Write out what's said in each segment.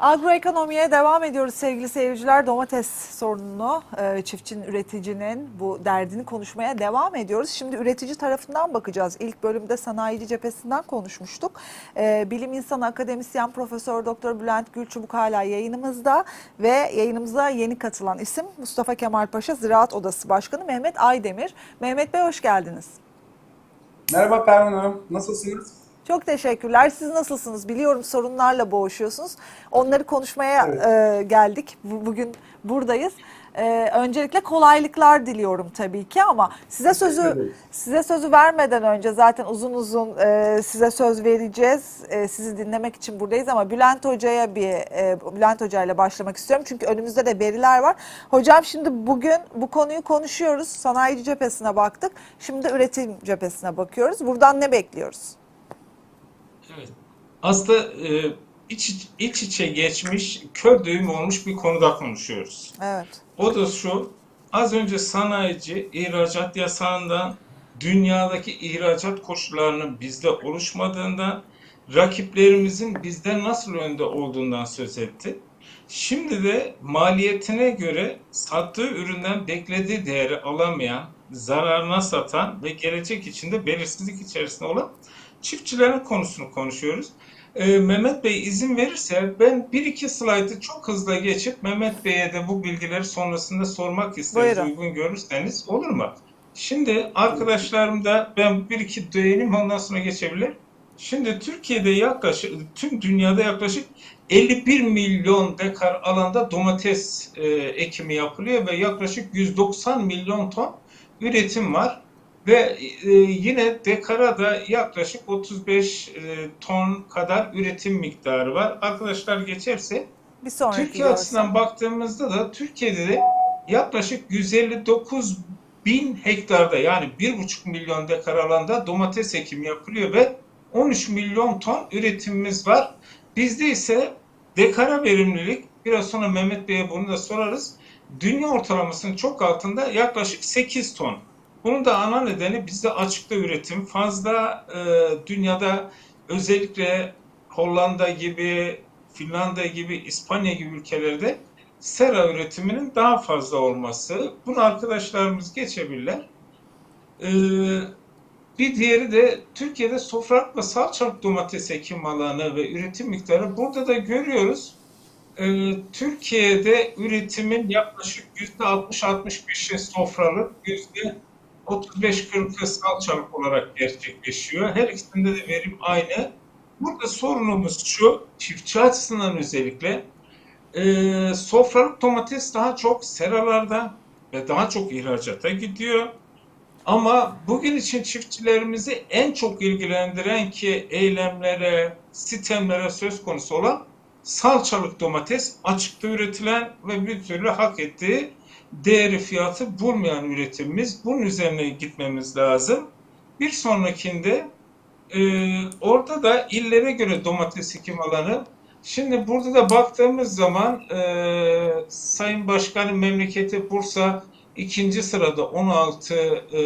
Agroekonomiye devam ediyoruz sevgili seyirciler. Domates sorununu, e, çiftçinin, üreticinin bu derdini konuşmaya devam ediyoruz. Şimdi üretici tarafından bakacağız. İlk bölümde sanayici cephesinden konuşmuştuk. E, Bilim insanı, akademisyen, Profesör Doktor Bülent Gülçubuk hala yayınımızda ve yayınımıza yeni katılan isim Mustafa Kemal Paşa Ziraat Odası Başkanı Mehmet Aydemir. Mehmet Bey hoş geldiniz. Merhaba Pervin Hanım, nasılsınız? Çok teşekkürler. Siz nasılsınız? Biliyorum sorunlarla boğuşuyorsunuz. Onları konuşmaya e, geldik. Bu- Bugün buradayız. E, öncelikle kolaylıklar diliyorum tabii ki ama size sözü size sözü vermeden önce zaten uzun uzun e, size söz vereceğiz. E, sizi dinlemek için buradayız ama Bülent Hoca'ya bir e, Bülent Hoca ile başlamak istiyorum. Çünkü önümüzde de veriler var. Hocam şimdi bugün bu konuyu konuşuyoruz. Sanayici cephesine baktık. Şimdi üretim cephesine bakıyoruz. Buradan ne bekliyoruz? Evet. Aslında e, iç, iç içe geçmiş, kör düğüm olmuş bir konuda konuşuyoruz. Evet. O da şu, az önce sanayici ihracat yasağından dünyadaki ihracat koşullarının bizde oluşmadığından, rakiplerimizin bizden nasıl önde olduğundan söz etti. Şimdi de maliyetine göre sattığı üründen beklediği değeri alamayan, zararına satan ve gelecek içinde belirsizlik içerisinde olan çiftçilerin konusunu konuşuyoruz. Ee, Mehmet Bey izin verirse ben bir iki slaytı çok hızlı geçip Mehmet Bey'e de bu bilgileri sonrasında sormak isteriz Buyurun. uygun görürseniz olur mu? Şimdi arkadaşlarım da ben bir iki değineyim ondan sonra geçebilir. Şimdi Türkiye'de yaklaşık tüm dünyada yaklaşık 51 milyon dekar alanda domates e, ekimi yapılıyor ve yaklaşık 190 milyon ton üretim var. Ve e, yine dekara da yaklaşık 35 e, ton kadar üretim miktarı var. Arkadaşlar geçerse Bir sonraki Türkiye görsel. açısından baktığımızda da Türkiye'de de yaklaşık 159 bin hektarda yani 1,5 milyon dekar alanda domates ekimi yapılıyor ve 13 milyon ton üretimimiz var. Bizde ise dekara verimlilik biraz sonra Mehmet Bey'e bunu da sorarız. Dünya ortalamasının çok altında yaklaşık 8 ton. Bunun da ana nedeni bizde açıkta üretim fazla e, dünyada özellikle Hollanda gibi, Finlandiya gibi, İspanya gibi ülkelerde sera üretiminin daha fazla olması. Bunu arkadaşlarımız geçebilirler. Ee, bir diğeri de Türkiye'de sofralık ve salçalık domates ekim alanı ve üretim miktarı. Burada da görüyoruz. Ee, Türkiye'de üretimin yaklaşık %60-65'i sofralık, %35-40'ı salçalık olarak gerçekleşiyor. Her ikisinde de verim aynı. Burada sorunumuz şu, çiftçi açısından özellikle e, sofralık domates daha çok seralarda ve daha çok ihracata gidiyor. Ama bugün için çiftçilerimizi en çok ilgilendiren ki eylemlere, sistemlere söz konusu olan salçalık domates açıkta üretilen ve bir türlü hak ettiği değeri fiyatı bulmayan üretimimiz. Bunun üzerine gitmemiz lazım. Bir sonrakinde e, orada da illere göre domates ekim alanı. Şimdi burada da baktığımız zaman e, Sayın Başkanın memleketi Bursa ikinci sırada 16 e,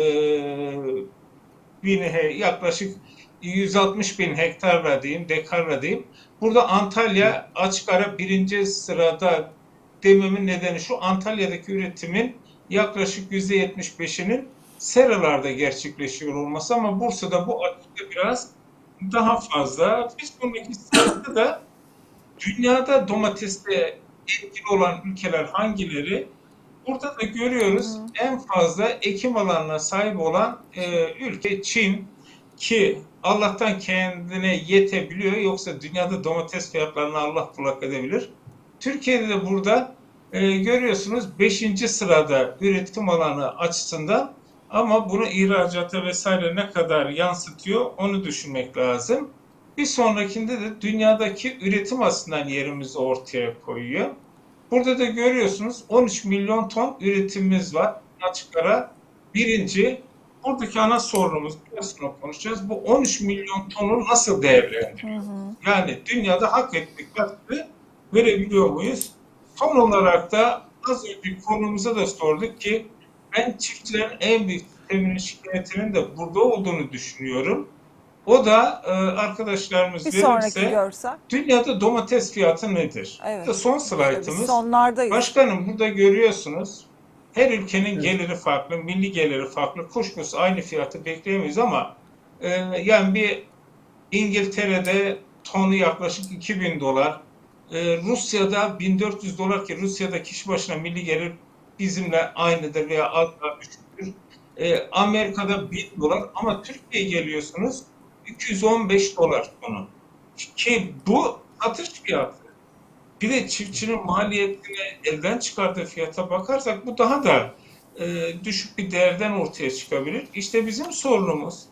bin he- yaklaşık 160 bin hektarla diyeyim, dekarla diyeyim. Burada Antalya açık ara birinci sırada dememin nedeni şu Antalya'daki üretimin yaklaşık %75'inin seralarda gerçekleşiyor olması ama Bursa'da bu açıkta biraz daha fazla. Bir sonraki sırada da dünyada domateste etkili olan ülkeler hangileri? Burada da görüyoruz en fazla ekim alanına sahip olan e, ülke Çin ki Allah'tan kendine yetebiliyor yoksa dünyada domates fiyatlarını Allah kulak edebilir. Türkiye'de de burada e, görüyorsunuz 5. sırada üretim alanı açısından ama bunu ihracata vesaire ne kadar yansıtıyor onu düşünmek lazım. Bir sonrakinde de dünyadaki üretim açısından yerimizi ortaya koyuyor. Burada da görüyorsunuz 13 milyon ton üretimimiz var. Açık ara birinci. Buradaki ana sorunumuz biraz sonra konuşacağız. Bu 13 milyon tonu nasıl değerlendiriyor? Yani dünyada hak ettiklerini verebiliyor muyuz? Son olarak da az önce konumuza da sorduk ki ben çiftçilerin en büyük sisteminin şikayetinin de burada olduğunu düşünüyorum. O da e, arkadaşlarımız Bir sonraki verirse dünyada domates fiyatı nedir? Evet. İşte son slaytımız. sonlardayız. Başkanım burada görüyorsunuz. Her ülkenin geliri farklı, milli geliri farklı. Kuşkusuz aynı fiyatı bekleyemeyiz ama e, yani bir İngiltere'de tonu yaklaşık 2000 dolar. E, Rusya'da 1400 dolar ki Rusya'da kişi başına milli gelir bizimle aynıdır veya az daha düşüktür. E, Amerika'da 1000 dolar ama Türkiye'ye geliyorsunuz 215 dolar tonu. Ki bu satış fiyatı. Bir de çiftçinin maliyetine elden çıkardığı fiyata bakarsak bu daha da e, düşük bir değerden ortaya çıkabilir. İşte bizim sorunumuz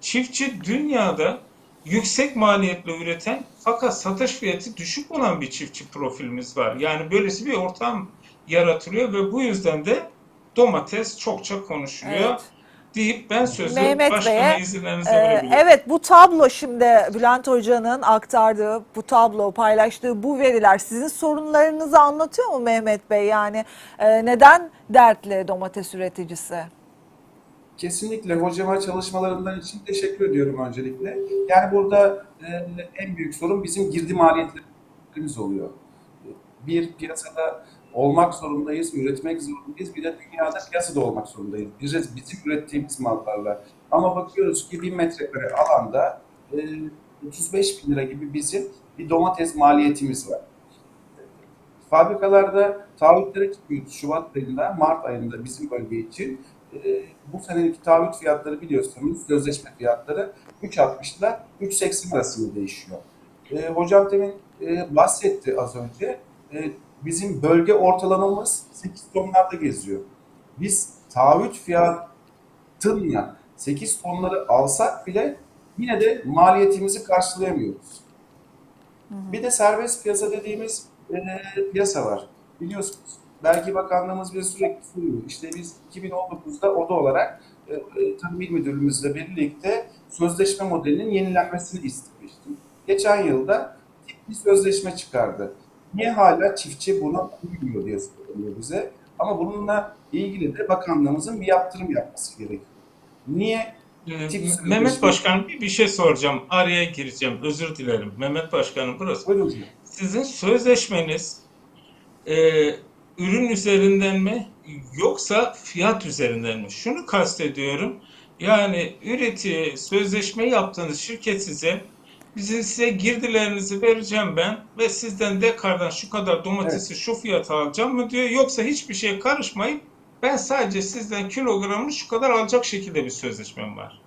çiftçi dünyada yüksek maliyetle üreten fakat satış fiyatı düşük olan bir çiftçi profilimiz var. Yani böylesi bir ortam yaratılıyor ve bu yüzden de domates çokça konuşuluyor Evet. deyip ben sözü Mehmet izninlerinize Ee, verebilirim. evet bu tablo şimdi Bülent Hoca'nın aktardığı bu tablo paylaştığı bu veriler sizin sorunlarınızı anlatıyor mu Mehmet Bey? Yani e, neden dertli domates üreticisi? Kesinlikle hocama çalışmalarından için teşekkür ediyorum öncelikle. Yani burada e, en büyük sorun bizim girdi maliyetlerimiz oluyor. Bir piyasada olmak zorundayız, üretmek zorundayız. Bir de dünyada piyasada olmak zorundayız. Biz, bizim ürettiğimiz mallarla. Ama bakıyoruz ki bir metrekare alanda e, 35 bin lira gibi bizim bir domates maliyetimiz var. Fabrikalarda taahhütlere çıkıyoruz Şubat ayında, Mart ayında bizim bölge için. Ee, bu seneki taahhüt fiyatları biliyorsunuz, sözleşme fiyatları 3.60 ile 3.80 arasında değişiyor. Ee, hocam demin e, bahsetti az önce. Ee, bizim bölge ortalamamız 8 tonlarda geziyor. Biz taahhüt fiyatınla 8 tonları alsak bile yine de maliyetimizi karşılayamıyoruz. Bir de serbest piyasa dediğimiz e, piyasa var. Biliyorsunuz. Vergi Bakanlığımız bize sürekli soruyor. İşte biz 2019'da oda olarak e, e, Tarım İl Müdürlüğümüzle birlikte sözleşme modelinin yenilenmesini istemiştim. Geçen yılda bir sözleşme çıkardı. Niye hala çiftçi buna uymuyor diye soruyor bize. Ama bununla ilgili de bakanlığımızın bir yaptırım yapması gerekiyor. Niye? Ee, Tip Mehmet Başkanım bir, bir şey soracağım. Araya gireceğim. Özür dilerim. Mehmet Başkanım burası. Buyurun. Sizin sözleşmeniz e, ürün üzerinden mi yoksa fiyat üzerinden mi? Şunu kastediyorum. Yani üretici sözleşme yaptığınız şirket size bizim size girdilerinizi vereceğim ben ve sizden dekardan şu kadar domatesi şu fiyata alacağım mı diyor. Yoksa hiçbir şeye karışmayıp ben sadece sizden kilogramını şu kadar alacak şekilde bir sözleşmem var.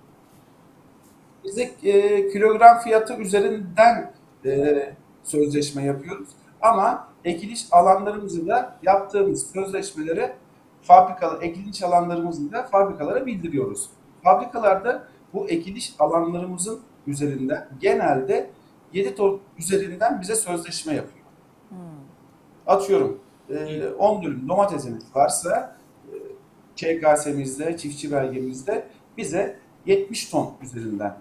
Biz de e, kilogram fiyatı üzerinden e, sözleşme yapıyoruz. Ama ekiliş alanlarımızı da yaptığımız sözleşmeleri fabrikalar, ekiliş alanlarımızı da fabrikalara bildiriyoruz. Fabrikalarda bu ekiliş alanlarımızın üzerinden genelde 7 ton üzerinden bize sözleşme yapıyor. Atıyorum e, 10 dönüm domatesimiz varsa e, ÇKS'mizde, çiftçi belgemizde bize 70 ton üzerinden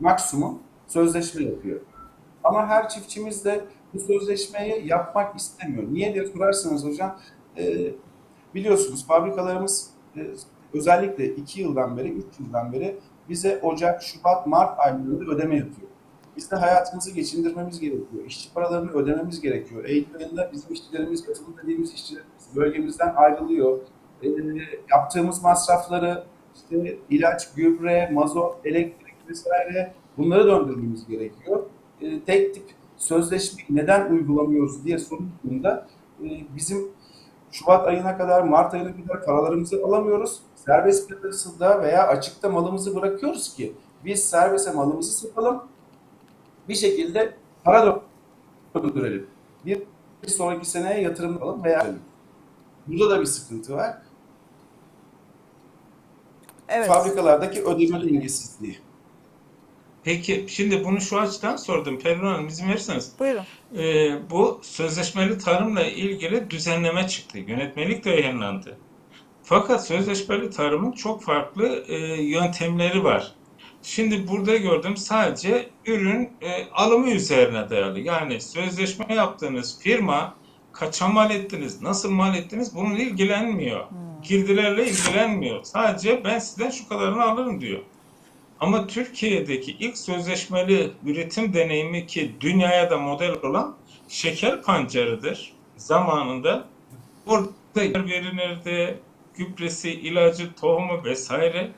maksimum sözleşme yapıyor. Ama her çiftçimiz de bu sözleşmeyi yapmak istemiyor. Niye diye sorarsanız hocam, e, biliyorsunuz fabrikalarımız e, özellikle 2 yıldan beri, 3 yıldan beri bize Ocak, Şubat, Mart aylarında ödeme yapıyor. Biz de hayatımızı geçindirmemiz gerekiyor. İşçi paralarını ödememiz gerekiyor. Eylül ayında bizim işçilerimiz, katılım dediğimiz işçilerimiz bölgemizden ayrılıyor. E, yaptığımız masrafları, işte ilaç, gübre, mazot, elektrik vesaire bunları döndürmemiz gerekiyor. E, tek tip sözleşmeyi neden uygulamıyoruz diye sorulduğunda e, bizim Şubat ayına kadar, Mart ayına kadar paralarımızı alamıyoruz. Serbest piyasada veya açıkta malımızı bırakıyoruz ki biz serbeste malımızı satalım. Bir şekilde para döndürelim. Bir, bir sonraki seneye yatırım yapalım veya Burada da bir sıkıntı var. Evet. Fabrikalardaki ödeme dengesizliği. Peki şimdi bunu şu açıdan sordum. Pervin Hanım izin verirseniz. Buyurun. Ee, bu sözleşmeli tarımla ilgili düzenleme çıktı. Yönetmelik de yayınlandı. Fakat sözleşmeli tarımın çok farklı e, yöntemleri var. Şimdi burada gördüm sadece ürün e, alımı üzerine dayalı. Yani sözleşme yaptığınız firma kaça mal ettiniz, nasıl mal ettiniz bununla ilgilenmiyor. Girdilerle ilgilenmiyor. Sadece ben sizden şu kadarını alırım diyor. Ama Türkiye'deki ilk sözleşmeli üretim deneyimi ki dünyaya da model olan şeker pancarıdır zamanında. Orada yer verilirdi, gübresi, ilacı, tohumu vesaire.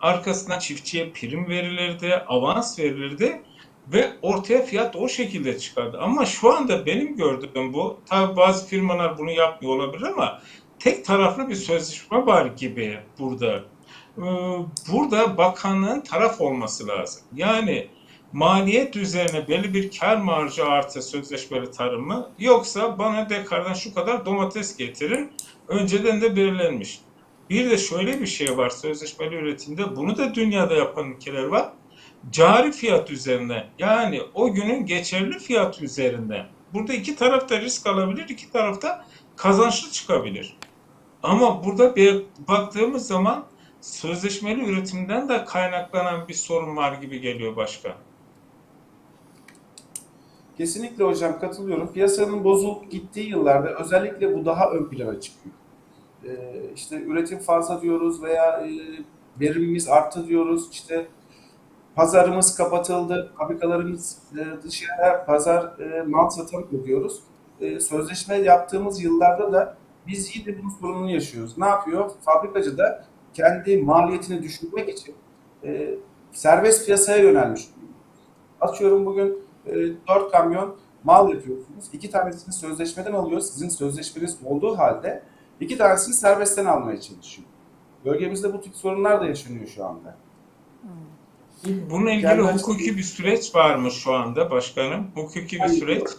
Arkasından çiftçiye prim verilirdi, avans verilirdi ve ortaya fiyat o şekilde çıkardı. Ama şu anda benim gördüğüm bu, tabi bazı firmalar bunu yapmıyor olabilir ama tek taraflı bir sözleşme var gibi burada. Ee, Burada bakanlığın taraf olması lazım. Yani maliyet üzerine belli bir kar marjı artı sözleşmeli tarım mı? Yoksa bana dekardan şu kadar domates getirin. Önceden de belirlenmiş. Bir de şöyle bir şey var sözleşmeli üretimde. Bunu da dünyada yapan ülkeler var. Cari fiyat üzerine yani o günün geçerli fiyat üzerinde. Burada iki taraf da risk alabilir, iki taraf da kazançlı çıkabilir. Ama burada bir baktığımız zaman sözleşmeli üretimden de kaynaklanan bir sorun var gibi geliyor başkan. Kesinlikle hocam katılıyorum. Piyasanın bozulup gittiği yıllarda özellikle bu daha ön plana çıkıyor. Ee, işte üretim fazla diyoruz veya e, verimimiz arttı diyoruz. İşte pazarımız kapatıldı, fabrikalarımız e, dışarıya pazar e, mal satamıyor diyoruz. E, sözleşme yaptığımız yıllarda da biz yine bunun sorununu yaşıyoruz. Ne yapıyor? Fabrikacı da kendi maliyetini düşürmek için e, serbest piyasaya yönelmiş. Atıyorum bugün e, 4 kamyon mal yapıyorsunuz. İki tanesini sözleşmeden alıyor. Sizin sözleşmeniz olduğu halde iki tanesini serbestten almaya çalışıyor. Bölgemizde bu tip sorunlar da yaşanıyor şu anda. Bununla ilgili Yani- hukuki bir süreç var mı şu anda başkanım? Hukuki bir Hayır, süreç. yok.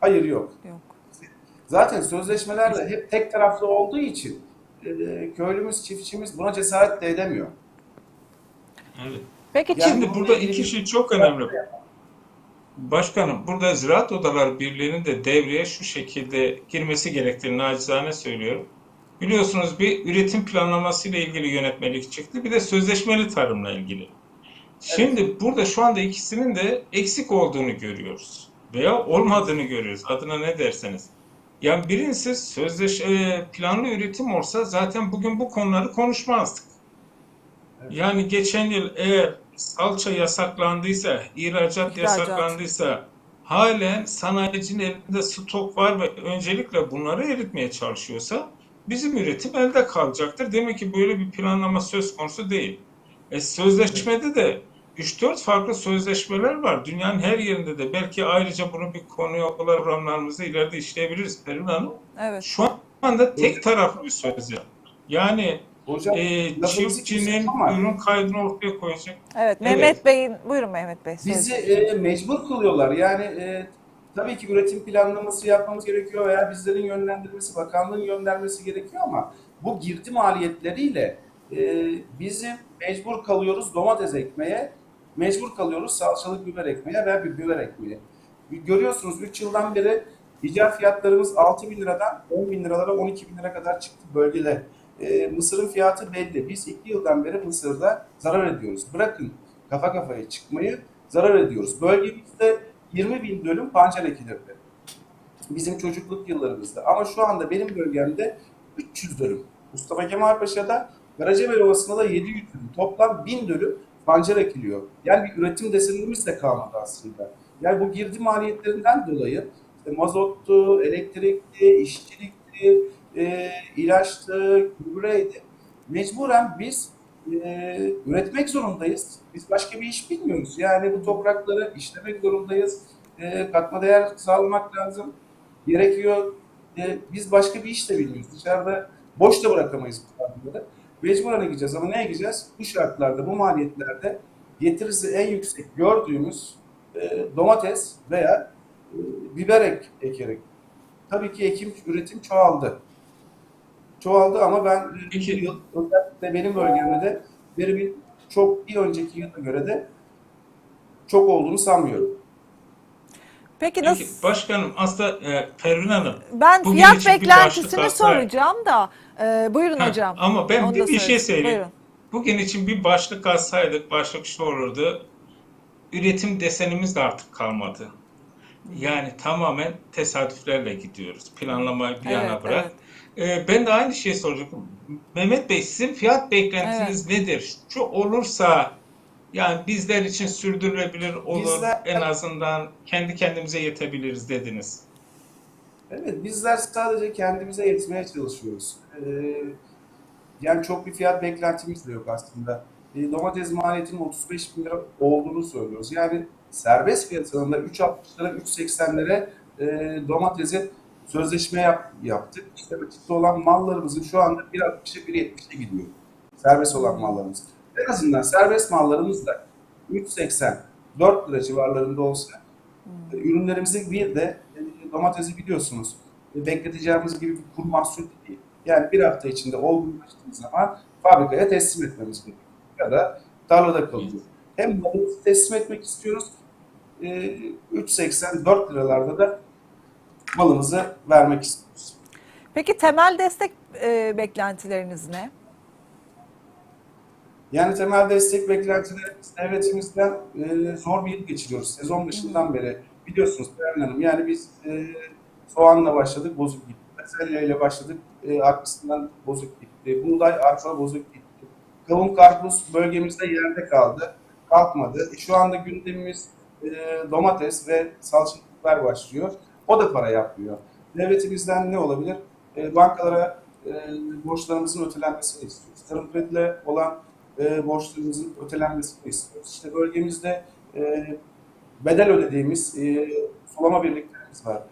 Hayır yok. Yok. Zaten sözleşmeler de hep tek taraflı olduğu için köylümüz, çiftçimiz buna cesaret de edemiyor. Evet. Peki Yani Şimdi burada iki şey çok önemli. Başkanım, burada Ziraat Odaları Birliği'nin de devreye şu şekilde girmesi gerektiğini nacizane söylüyorum. Biliyorsunuz bir üretim planlaması ile ilgili yönetmelik çıktı, bir de sözleşmeli tarımla ilgili. Şimdi burada şu anda ikisinin de eksik olduğunu görüyoruz veya olmadığını görüyoruz. Adına ne derseniz. Yani birincisi sözleş e, planlı üretim olsa zaten bugün bu konuları konuşmazdık. Evet. Yani geçen yıl eğer salça yasaklandıysa, ihracat İhracat. yasaklandıysa halen sanayicinin elinde stok var ve öncelikle bunları eritmeye çalışıyorsa bizim üretim elde kalacaktır. Demek ki böyle bir planlama söz konusu değil. E, sözleşmede de 3-4 farklı sözleşmeler var. Dünyanın her yerinde de belki ayrıca bunu bir konu olarak programlarımızda ileride işleyebiliriz Pervin Hanım. evet. Şu anda tek taraflı bir sözleşme. Yani Hocam e, çiftçinin ürün kaydını ortaya koyacak. Evet. Mehmet Bey'in buyurun Mehmet Bey. söz. bizi e, mecbur kılıyorlar. Yani e, tabii ki üretim planlaması yapmamız gerekiyor veya bizlerin yönlendirmesi, bakanlığın yönlendirmesi gerekiyor ama bu girdi maliyetleriyle e, bizi mecbur kalıyoruz domates ekmeye, mecbur kalıyoruz salçalık biber ekmeye veya bir biber ekmeye. Görüyorsunuz 3 yıldan beri icat fiyatlarımız 6 bin liradan 10 bin liralara 12 bin lira kadar çıktı bölgede. E, mısırın fiyatı belli. Biz 2 yıldan beri mısırda zarar ediyoruz. Bırakın kafa kafaya çıkmayı zarar ediyoruz. Bölgemizde 20 bin dönüm pancar ekilirdi. Bizim çocukluk yıllarımızda. Ama şu anda benim bölgemde 300 dönüm. Mustafa Kemal Paşa'da Karacabey Ovası'nda da 700 dönüm. Toplam 1000 dönüm pancar ekiliyor. Yani bir üretim desenimiz de kalmadı aslında. Yani bu girdi maliyetlerinden dolayı işte mazottu, elektrikli, işçilikti, e, ilaçtı, gübreydi. Mecburen biz e, üretmek zorundayız. Biz başka bir iş bilmiyoruz. Yani bu toprakları işlemek zorundayız. E, katma değer sağlamak lazım. Gerekiyor. E, biz başka bir iş de bilmiyoruz. Dışarıda boş da bırakamayız bu tarlaları. Mecburen ekeceğiz ama ne ekeceğiz? Bu şartlarda, bu maliyetlerde getirisi en yüksek gördüğümüz e, domates veya e, biber ek, ekerek. Tabii ki ekim, üretim çoğaldı. Çoğaldı ama ben Peki. yıl özellikle benim bölgemde de verimin çok bir önceki yıla göre de çok olduğunu sanmıyorum. Peki Peki nasıl? başkanım aslında e, Pervin Hanım Ben fiyat beklentisini soracağım da e, buyurun Ha, hocam. ama ben Onu bir, bir şey söyleyeyim. Buyurun. Bugün için bir başlık alsaydık başlık şu olurdu. Üretim desenimiz de artık kalmadı. Yani tamamen tesadüflerle gidiyoruz. Planlamayı bir yana Evet, bırak. Ee, ben de aynı şeyi soracaktım. Mehmet Bey sizin fiyat beklentiniz nedir? Şu olursa Yani bizler için sürdürülebilir olur. Bizler- En azından kendi kendimize yetebiliriz dediniz. Evet, bizler sadece kendimize yetmeye çalışıyoruz. Ee, yani çok bir fiyat beklentimiz de yok aslında. Ee, domates maliyetinin 35 bin lira olduğunu söylüyoruz. Yani serbest fiyatında 3.60'lara, 3.80'lere e, domatesi sözleşme yap- yaptık. İşte açıkta olan mallarımızın şu anda 1.60'a 1.70'e gidiyor. Serbest olan mallarımız. En azından serbest mallarımız da 3.80, 4 lira civarlarında olsa e, ürünlerimizin bir de e, domatesi biliyorsunuz e, bekleteceğimiz gibi bir kur mahsul değil. Yani bir hafta içinde olgunlaştığı zaman fabrikaya teslim etmemiz gerekiyor. Ya da tarlada kalıyor. Hem malımızı teslim etmek istiyoruz. e, 3.80-4 liralarda da malımızı vermek istiyoruz. Peki temel destek e, beklentileriniz ne? Yani temel destek beklentilerimiz devletimizden e, zor bir yıl geçiriyoruz. Sezon başından beri biliyorsunuz Pervin Hanım. Yani biz e, soğanla başladık, bozuk gitti. Bezelye ile başladık, e, arkasından bozuk gitti. Buğday, arpa bozuk gitti. Kavun, karpuz bölgemizde yerde kaldı, kalkmadı. E, şu anda gündemimiz e, domates ve salçalıklar başlıyor. O da para yapmıyor. Devletimizden ne olabilir? E, bankalara e, borçlarımızın ötelenmesini istiyoruz. Tarım krediyle olan e, borçlarımızın ötelenmesini istiyoruz. İşte bölgemizde e, bedel ödediğimiz e, sulama birliklerimiz var.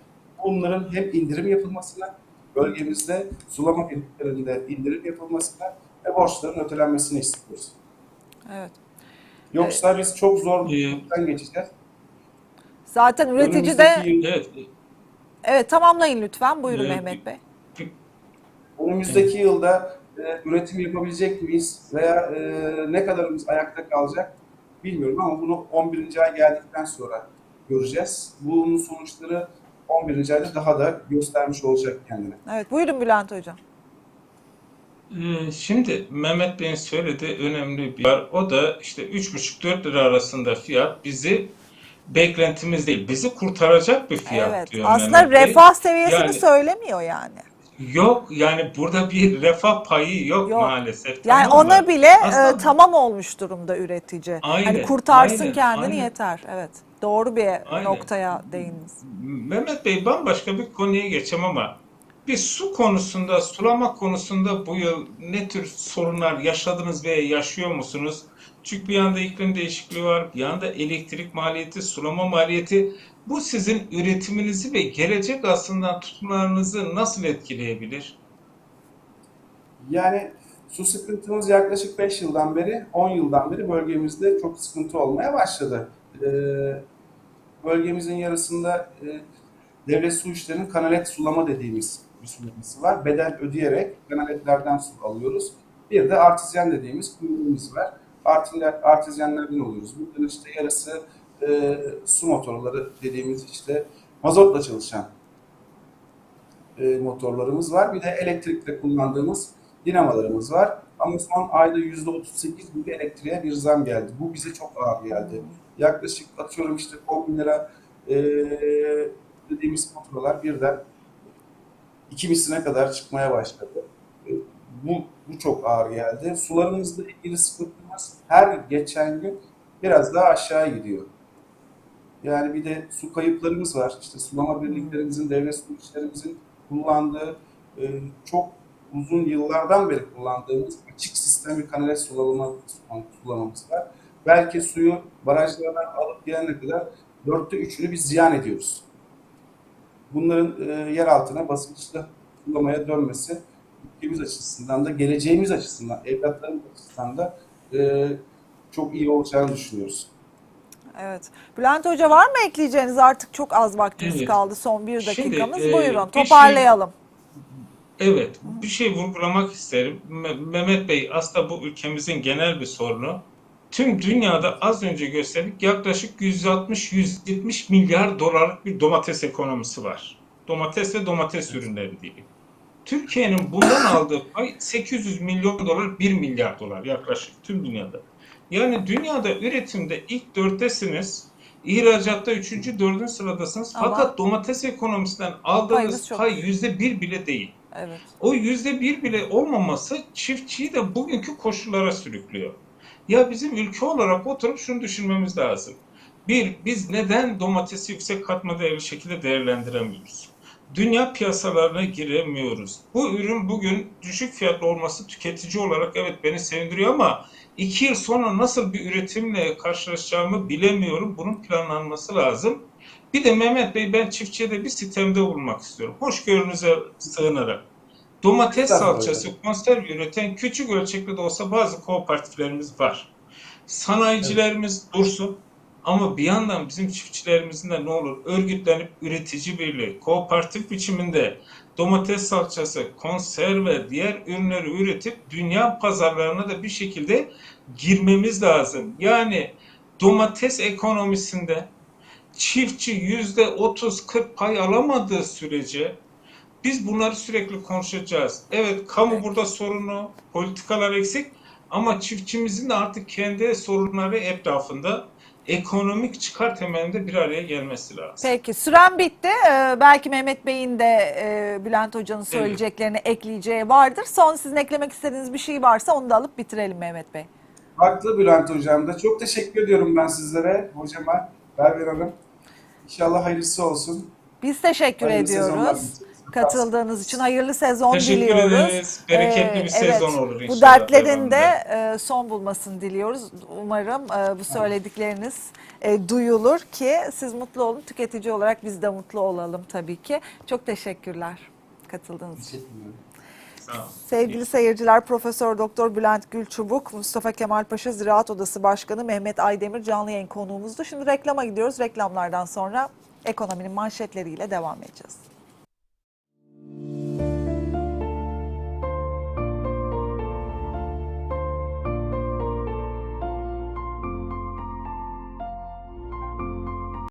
Bunların hem indirim yapılmasına, bölgemizde sulama birliklerinde indirim yapılmasına ve borçların ötelenmesini istiyoruz. Evet. Yoksa biz çok zor bir Ee, yoldan geçeceğiz. Zaten üretici de Evet, evet tamamlayın lütfen. Buyurun Ee, Mehmet Bey. Önümüzdeki yılda e, üretim yapabilecek miyiz veya e, ne kadarımız ayakta kalacak bilmiyorum ama bunu 11. ay geldikten sonra göreceğiz. Bunun sonuçları 11. ayda daha da göstermiş olacak kendini. Evet buyurun Bülent Hocam. Ee, Şimdi Mehmet Bey'in söylediği önemli bir var. O da işte 3,5-4 lira arasında fiyat bizi beklentimiz değil. Bizi kurtaracak bir fiyat evet. diyor Aslında Mehmet Bey. refah seviyesini Yani- söylemiyor yani. Yok yani burada bir refah payı yok, Yok. maalesef. Yani tamam mı? ona bile e, Aslında- tamam olmuş durumda üretici. Aynen, hani kurtarsın aynen, kendini aynen. yeter. Evet. Doğru bir Aynen. noktaya değindiniz. Mehmet Bey bambaşka bir konuya geçeceğim ama bir su konusunda, sulama konusunda bu yıl ne tür sorunlar yaşadınız veya yaşıyor musunuz? Çünkü bir yanda iklim değişikliği var, bir yanda elektrik maliyeti, sulama maliyeti. Bu sizin üretiminizi ve gelecek aslında tutumlarınızı nasıl etkileyebilir? Yani su sıkıntımız yaklaşık 5 yıldan beri, 10 yıldan beri bölgemizde çok sıkıntı olmaya başladı. Ee, bölgemizin yarısında e, devlet su işlerinin kanalet sulama dediğimiz bir sulaması var. Bedel ödeyerek kanaletlerden su alıyoruz. Bir de artizyen dediğimiz kuyruğumuz var. Artizyenlerden alıyoruz. Bunların işte yarısı e, su motorları dediğimiz işte mazotla çalışan e, motorlarımız var. Bir de elektrikle kullandığımız dinamolarımız var. Ama son ayda %38 gibi elektriğe bir zam geldi. Bu bize çok ağır geldi. Yaklaşık atıyorum işte 10 bin lira e, dediğimiz faturalar birden iki misline kadar çıkmaya başladı. E, bu, bu çok ağır geldi. Sularımızla ilgili sıkıntımız her geçen gün biraz daha aşağı gidiyor. Yani bir de su kayıplarımız var. İşte sulama birliklerimizin, devlet su işlerimizin kullandığı e, çok uzun yıllardan beri kullandığımız açık sistem bir kanalize sulama, sulamamız var. Belki suyu barajlardan alıp gelene kadar dörtte üçünü biz ziyan ediyoruz. Bunların e, yer altına basınçlı sulamaya dönmesi ülkemiz açısından da geleceğimiz açısından, evlatlarımız açısından da e, çok iyi olacağını düşünüyoruz. Evet. Bülent Hoca var mı ekleyeceğiniz? Artık çok az vaktimiz Evet. kaldı. Son bir Şimdi, dakikamız. e, Buyurun şey- toparlayalım. Evet, bir şey vurgulamak isterim. Me- Mehmet Bey, aslında bu ülkemizin genel bir sorunu. Tüm dünyada az önce gösterdik yaklaşık 160-170 milyar dolarlık bir domates ekonomisi var. Domates ve domates ürünleri diye. Türkiye'nin bundan aldığı pay 800 milyon dolar, 1 milyar dolar yaklaşık tüm dünyada. Yani dünyada üretimde ilk dörttesiniz, ihracatta üçüncü, dördüncü sıradasınız. Ama Fakat domates ekonomisinden aldığınız pay yüzde bir bile değil. Evet. O yüzde bir bile olmaması çiftçiyi de bugünkü koşullara sürüklüyor. Ya bizim ülke olarak oturup şunu düşünmemiz lazım. Bir, biz neden domatesi yüksek katma değerli şekilde değerlendiremiyoruz? Dünya piyasalarına giremiyoruz. Bu ürün bugün düşük fiyatlı olması tüketici olarak evet beni sevindiriyor ama iki yıl sonra nasıl bir üretimle karşılaşacağımı bilemiyorum. Bunun planlanması lazım. Bir de Mehmet Bey ben çiftçiye de bir sistemde bulunmak istiyorum. Hoşgörünüze sığınarak. Domates Estağfurullah salçası konserve üreten küçük ölçekli de olsa bazı kooperatiflerimiz var. Sanayicilerimiz dursun ama bir yandan bizim çiftçilerimizin de ne olur örgütlenip üretici birliği, kooperatif biçiminde domates salçası, konserve, diğer ürünleri üretip dünya pazarlarına da bir şekilde girmemiz lazım. Yani domates ekonomisinde çiftçi yüzde 30-40 pay alamadığı sürece biz bunları sürekli konuşacağız. Evet kamu burada sorunu, politikalar eksik ama çiftçimizin de artık kendi sorunları etrafında ekonomik çıkar temelinde bir araya gelmesi lazım. Peki süren bitti. Ee, belki Mehmet Bey'in de e, Bülent Hoca'nın söyleyeceklerini ekleyeceği vardır. Son sizin eklemek istediğiniz bir şey varsa onu da alıp bitirelim Mehmet Bey. Haklı Bülent Hocam da. Çok teşekkür ediyorum ben sizlere, hocama, Berber Hanım. İnşallah hayırlısı olsun. Biz teşekkür Hayırlı sezonlar ediyoruz. dileriz. Katıldığınız için hayırlı sezon Teşekkür diliyoruz. ederiz. Bereketli Ee, bir sezon evet, olur inşallah. Bu dertlerin de e, son bulmasını diliyoruz. Umarım e, bu söyledikleriniz e, duyulur ki siz mutlu olun. Tüketici olarak biz de mutlu olalım tabii ki. Çok teşekkürler katıldığınız için. Teşekkür ederim. Sağ olun. Sevgili seyirciler Profesör Doktor Bülent Gülçubuk, Mustafa Kemal Paşa Ziraat Odası Başkanı Mehmet Aydemir canlı yayın konuğumuzdu. Şimdi reklama gidiyoruz. Reklamlardan sonra ekonominin manşetleriyle devam edeceğiz. Música